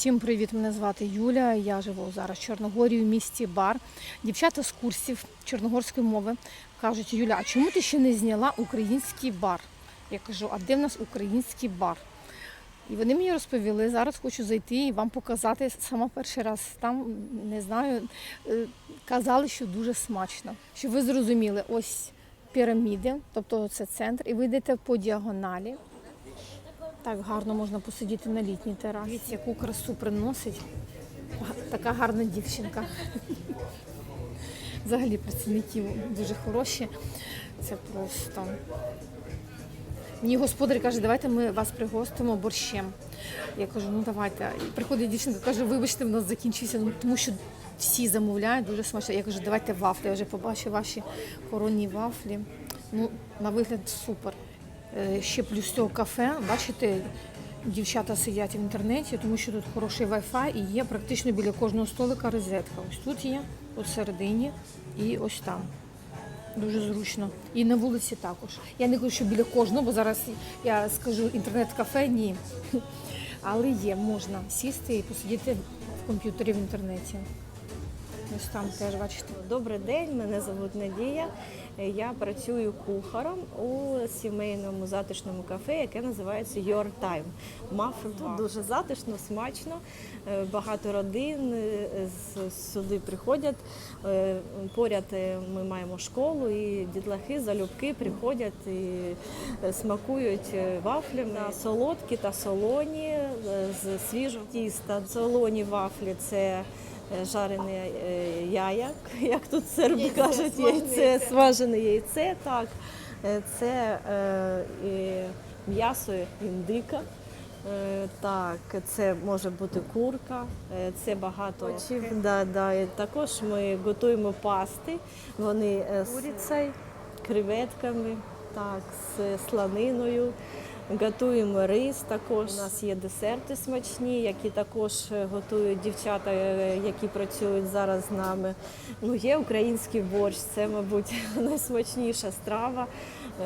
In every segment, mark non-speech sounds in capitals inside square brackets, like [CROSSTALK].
Всім привіт! Мене звати Юля. Я живу зараз в Чорногорії в місті Бар. Дівчата з курсів чорногорської мови кажуть: Юля, а чому ти ще не зняла український бар? Я кажу, а де в нас український бар? І вони мені розповіли, зараз хочу зайти і вам показати сама перший раз. Там не знаю, е, казали, що дуже смачно. Щоб ви зрозуміли, ось піраміди, тобто це центр, і ви йдете по діагоналі. Так гарно можна посидіти на літній терасі. Дивіться, яку красу приносить. Така гарна дівчинка. Взагалі працівників дуже хороші. Це просто. Мені господар каже, давайте ми вас пригостимо борщем. Я кажу, ну давайте. Приходить дівчинка, каже, вибачте, в нас закінчився, ну, тому що всі замовляють дуже смачно. Я кажу, давайте вафлі. Я вже побачив ваші коронні вафлі. Ну, на вигляд супер. Е, Ще плюс цього кафе, бачите, дівчата сидять в інтернеті, тому що тут хороший Wi-Fi і є практично біля кожного столика розетка. Ось тут є, от середині і ось там. Дуже зручно. І на вулиці також. Я не кажу, що біля кожного, бо зараз я скажу інтернет-кафе, ні. [LAUGHS] Але є, можна сісти і посидіти в комп'ютері в інтернеті. Ось там теж бачите. Добрий день, мене звуть Надія. Я працюю кухарем у сімейному затишному кафе, яке називається Your Time. Маф тут дуже затишно, смачно. Е, Багато родин е, з- сюди приходять. Е, Поряд ми маємо школу, і дітлахи залюбки приходять і смакують вафлями На солодкі та солоні з свіжого тіста. Солоні вафлі це жарене е, яя, [LAUGHS] як тут серби Яйце, кажуть, яйце, яйце. смажене яйце, так. Е, Це е, м'ясо індика. Е, Так, це може бути курка, е, це багато очів. Да, да. І також ми готуємо пасти. Вони е, з курицею, креветками, так, з слониною. Готуємо рис також. У нас є десерти смачні, які також е, готують дівчата, е, які працюють зараз з нами. Ну, є український борщ, це, мабуть, [LAUGHS] найсмачніша страва.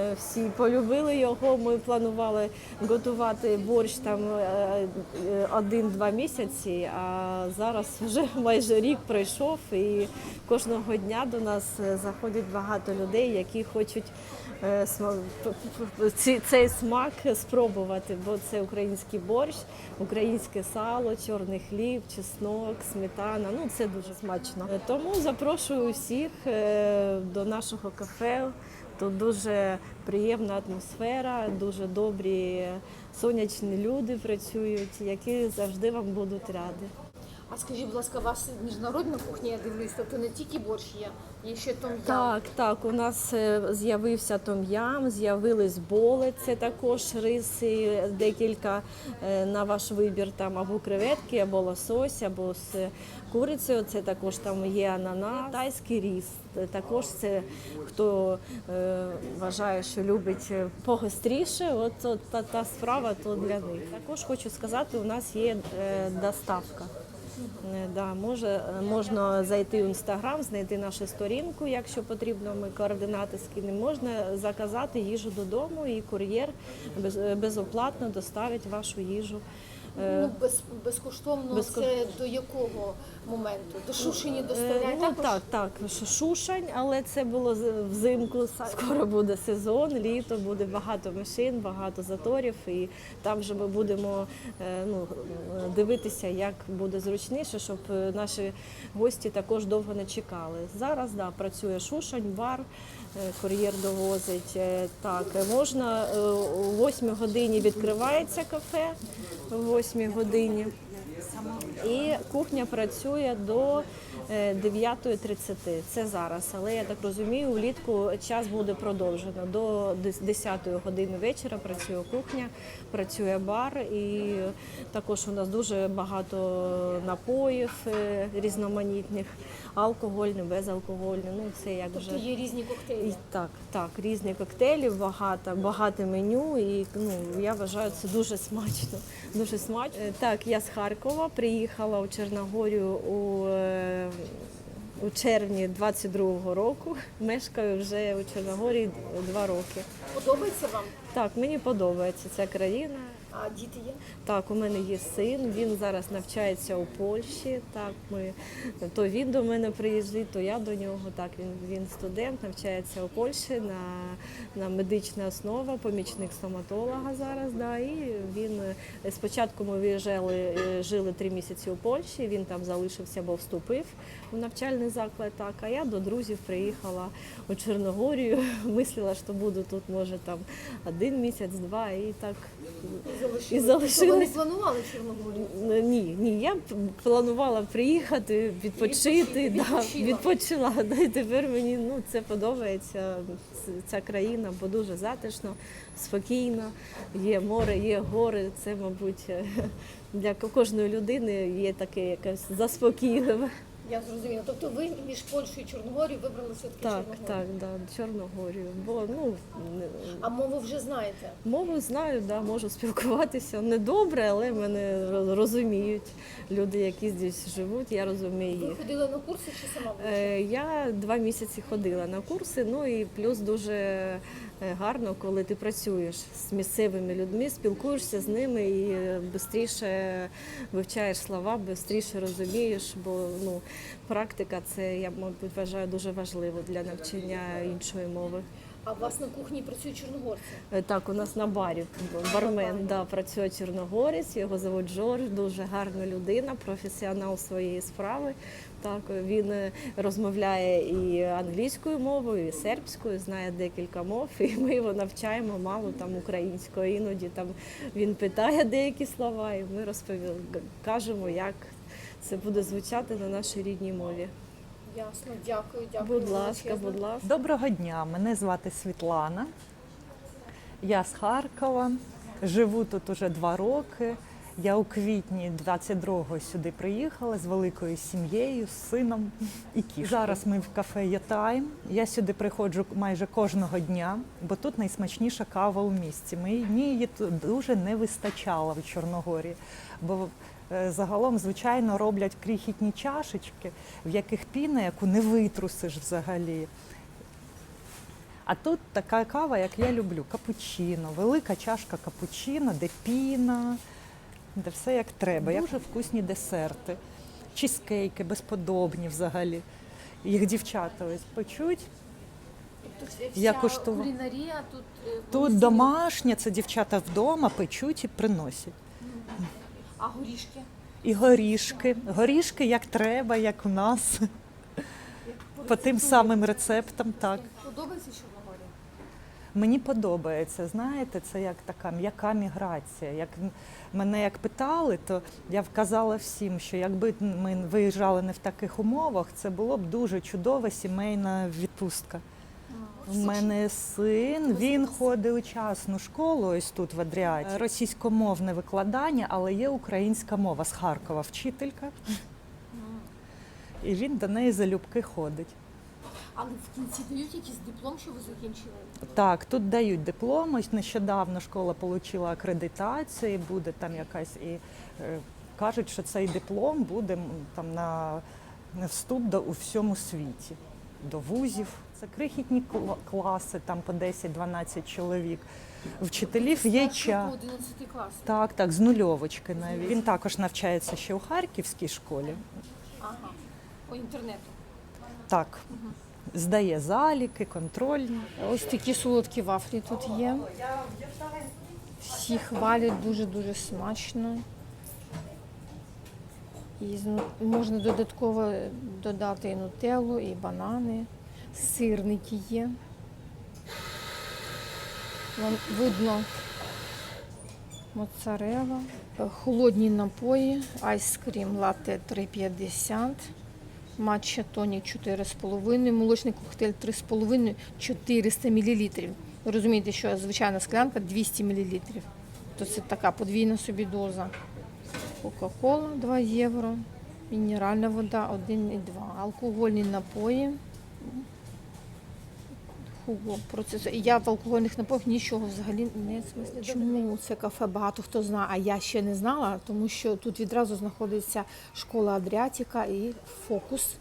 Е, Всі полюбили його. Ми планували готувати борщ там е, е, один-два місяці, а зараз вже [LAUGHS] майже рік пройшов, і кожного дня до нас заходять багато людей, які хочуть цей смак спробувати, бо це український борщ, українське сало, чорний хліб, чеснок, сметана. Ну це дуже смачно. Тому запрошую всіх е, до нашого кафе. Тут дуже приємна атмосфера, дуже добрі сонячні люди працюють, які завжди вам будуть раді. А скажіть, будь ласка, у вас міжнародна кухня, я дивлюсь, тобто не тільки борщ є, є ще том Так, так, у нас е, з'явився том'ям, з'явились боли, це також риси, декілька е, на ваш вибір, там або креветки, або лосось, або з курицею. Це також там є ананас, тайський ріс. Е, Також це хто е, вважає, що любить погостріше, от, от та, та справа то для них. Також хочу сказати, у нас є е, доставка. Е, Да, може, можна зайти в інстаграм, знайти нашу сторінку, якщо потрібно, ми координати скинемо. Можна заказати їжу додому, і кур'єр безоплатно доставить вашу їжу. Е, Ну, без, безкоштовно Безко- це до якого моменту? До Шушині Е, доставляють Ну також? так, так, Ш- Шушань, але це було з- взимку. Скоро буде сезон, літо, буде багато машин, багато заторів, і там вже ми будемо е, ну, дивитися, як буде зручніше, щоб е, наші гості також довго не чекали. Зараз да, працює Шушань, бар, е, кур'єр довозить. Е, Так, е, можна е, о 8 годині відкривається кафе, о 8 годині. І кухня працює до 9.30. Це зараз. Але я так розумію, влітку час буде продовжено. До дес- 10 години вечора працює кухня, працює бар, і також у нас дуже багато напоїв е, різноманітних, алкогольні, безалкогольні. Ну це як вже Тобто є різні коктейлі. так, так, різні коктейлі, багато, багато меню, і ну я вважаю, це дуже смачно. Дуже смачно. Е, Так, я з Харкова приїхала у Чорногорію у, е, у червні 22-го року. [LAUGHS] Мешкаю вже у Чорногорії два роки. Подобається вам? Так, мені подобається ця країна. А діти є? Так, у мене є син, він зараз навчається у Польщі. Так, ми то він до мене приїздить, то я до нього. Так, він, він студент, навчається у Польщі на, на медична основа, помічник стоматолога зараз. Да, і він е, спочатку ми виїжджали, е, жили три місяці у Польщі. Він там залишився, бо вступив у навчальний заклад. Так, а я до друзів приїхала у Чорногорію. [LAUGHS] Мислила, що буду тут, може, там один місяць, два, і так і залишилась. Вони планували Чорногорію? Ну, Ні, ні, я планувала приїхати, відпочити, да, відпочила. [LAUGHS] Да, і тепер мені ну, це подобається, ця країна, бо дуже затишно, спокійно, є море, є гори. Це, мабуть, [LAUGHS] для кожної людини є таке якесь заспокійливе. Я зрозуміла. Тобто ви між Польщею і Чорногорією вибрали все-таки Так, Чорногорію? так, да, Чорногорію. Бо ну не- А мову вже знаєте? Мову знаю, да, можу спілкуватися. Не добре, але мене роз- розуміють. Люди, які здесь живуть, я розумію Ви їх. ходили на курси чи сама? Е, Я два місяці ходила на курси, ну і плюс дуже гарно, коли ти працюєш з місцевими людьми, спілкуєшся з ними і швидше вивчаєш слова, швидше розумієш, бо ну, практика це, я мабуть, вважаю дуже важливо для навчання іншої мови. А у вас на кухні працюють чорногорці? Е, Так, у нас на барі бармен да, працює чорногорець, його звуть Джордж, дуже гарна людина, професіонал своєї справи. Так, він е, розмовляє і англійською мовою, і сербською, знає декілька мов, [LAUGHS] і ми його навчаємо мало там українською. Іноді там він питає деякі слова, і ми розповіли, кажемо, як це буде звучати на нашій рідній мові. Ясно, дякую, дякую. Будь ласка, будь ласка. Доброго дня, мене звати Світлана. Я з Харкова. Живу тут уже два роки. Я у квітні 22-го сюди приїхала з великою сім'єю, з сином і кішкою. Зараз ми в кафе Єтайм. Я сюди приходжу майже кожного дня, бо тут найсмачніша кава у місті. Мені її дуже не вистачало в Чорногорії. Бо е, загалом, звичайно, роблять крихітні чашечки, в яких піна, яку не витрусиш взагалі. А тут така кава, як я люблю, капучино, велика чашка капучино, де піна, де все як треба. Дуже вкусні десерти, чізкейки безподобні взагалі. Їх дівчата ось печуть. Тобто вся Я кулінарія тут... е, Тут вони домашнє, це дівчата вдома печуть і приносять. А горішки? І горішки. Горішки як треба, як у нас. По тим самим рецептам, так. Подобається Чорногорія? Мені подобається, знаєте, це як така м'яка міграція. Як мене як питали, то я вказала всім, що якби ми виїжджали не в таких умовах, це було б дуже чудова сімейна відпустка. У мене син, він ходить у частну школу, ось тут в Адріаті. Російськомовне викладання, але є українська мова з Харкова, вчителька. І він до неї залюбки ходить. Але в кінці дають якийсь диплом, що ви закінчили? Так, тут дають диплом. Ось нещодавно школа отримала акредитацію, буде там якась і е, кажуть, що цей диплом буде там на, на вступ до у всьому світі, до вузів. Це крихітні кла- класи, там по 10-12 чоловік. Вчителів є час. По 11 клас. Так, так, з нульовочки навіть. Він також навчається ще у Харківській школі. Ага. По інтернету. Так, здає заліки, контрольні. Ось такі солодкі вафлі тут є. Всі хвалять дуже-дуже смачно. І можна додатково додати і нутеллу, і банани, сирники є. Вам видно моцарела, холодні напої, айскрім латте 3,50. Матча тонік 4,5, молочний коктейль 3,5, 400 мл. Розумієте, що звичайна склянка 200 мл. То це така подвійна собі доза. Кока-кола 2 євро, мінеральна вода 1,2. Алкогольні напої. Хуго процесу. І я в алкогольних напоях нічого взагалі не смислі. Чому це кафе багато хто знає, а я ще не знала, тому що тут відразу знаходиться школа Адріатіка і фокус.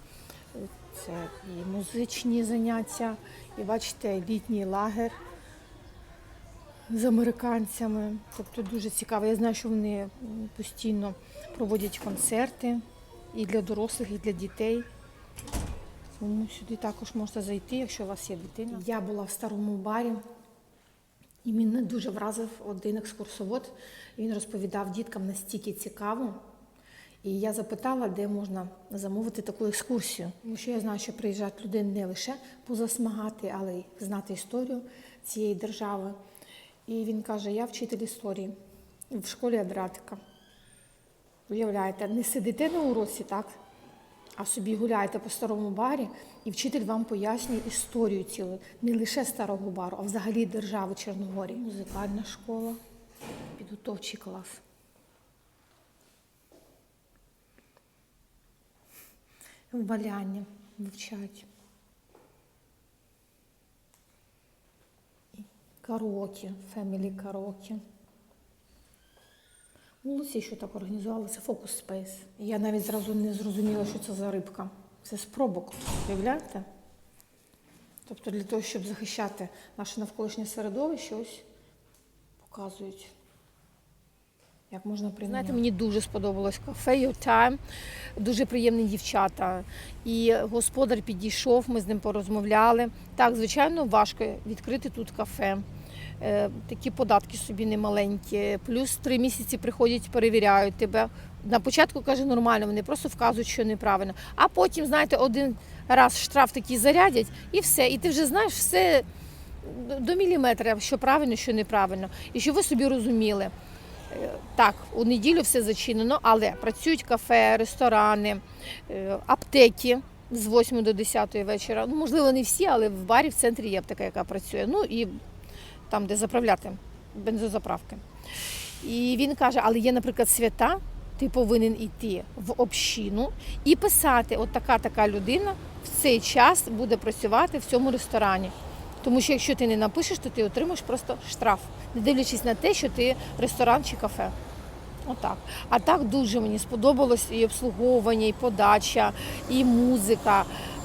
Це і музичні заняття, і бачите, літній лагер. з американцями. Тобто дуже цікаво. Я знаю, що вони постійно проводять концерти і для дорослих, і для дітей. Тому сюди також можна зайти, якщо у вас є дитина. Я була в старому барі, і мене дуже вразив один екскурсовод. Він розповідав діткам настільки цікаво. І я запитала, де можна замовити таку екскурсію. Тому що я знаю, що приїжджають люди не лише позасмагати, але й знати історію цієї держави. І він каже: я вчитель історії в школі Адриатика. Уявляєте, не сидите на уроці, так? А собі гуляєте по старому барі, і вчитель вам пояснює історію цілу, не лише старого бару, а взагалі держави Чорногорії. Музикальна школа, підготовчий клас. Валяння вивчають. Караоке, фемілі караоке. У Лусі що так організували, це фокус спейс. Я навіть зразу не зрозуміла, що це за рибка. Це спробок, уявляєте? Тобто для того, щоб захищати наше навколишнє середовище, ось показують. Як можна прийняти? Знаєте, мені дуже сподобалось кафе Your Time. Дуже приємні дівчата. І господар підійшов, ми з ним порозмовляли. Так, звичайно, важко відкрити тут кафе. Е, Такі податки собі немаленькі. Плюс три місяці приходять, перевіряють тебе. На початку каже нормально, вони просто вказують, що неправильно. А потім, знаєте, один раз штраф такий зарядять і все. І ти вже знаєш все до міліметра, що правильно, що неправильно. І щоб ви собі розуміли. Е, Так, у неділю все зачинено, але працюють кафе, ресторани, е, аптеки з 8 до 10 вечора. Ну, можливо, не всі, але в барі в центрі є аптека, яка працює. Ну і там, де заправляти бензозаправки. І він каже: але є, наприклад, свята, ти повинен йти в общину і писати: от така така людина в цей час буде працювати в цьому ресторані. Тому що якщо ти не напишеш, то ти отримаєш просто штраф, не дивлячись на те, що ти ресторан чи кафе. Отак. А так дуже мені сподобалось і обслуговування, і подача, і музика,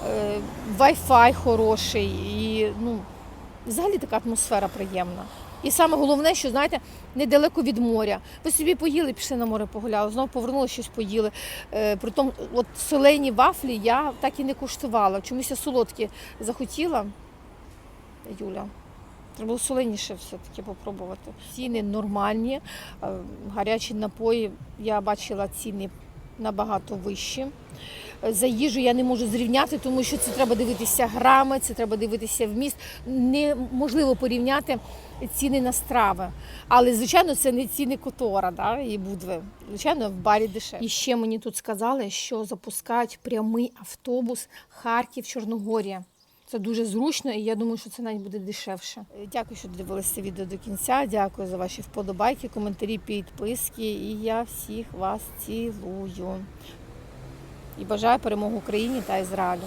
е, Wi-Fi хороший, і ну, взагалі така атмосфера приємна. І саме головне, що знаєте, недалеко від моря. Ви собі поїли, пішли на море погуляли, знову повернули щось поїли. Е, притом, от солені вафлі я так і не куштувала. Чомусь я солодкі захотіла. Юля. Треба було соленіше все-таки попробувати. Ціни нормальні, е, гарячі напої. Я бачила ціни набагато вищі. За їжу я не можу зрівняти, тому що це треба дивитися грами, це треба дивитися вміст. Неможливо порівняти ціни на страви. Але, звичайно, це не ціни котора да, і будви. Звичайно, в барі дешевше. І ще мені тут сказали, що запускають прямий автобус Харків-Чорногорія. Це дуже зручно, і я думаю, що це навіть буде дешевше. Е, Дякую, що дивилися відео до кінця. Дякую за ваші вподобайки, коментарі, підписки. І я всіх вас цілую. І бажаю перемоги Україні та Ізраїлю.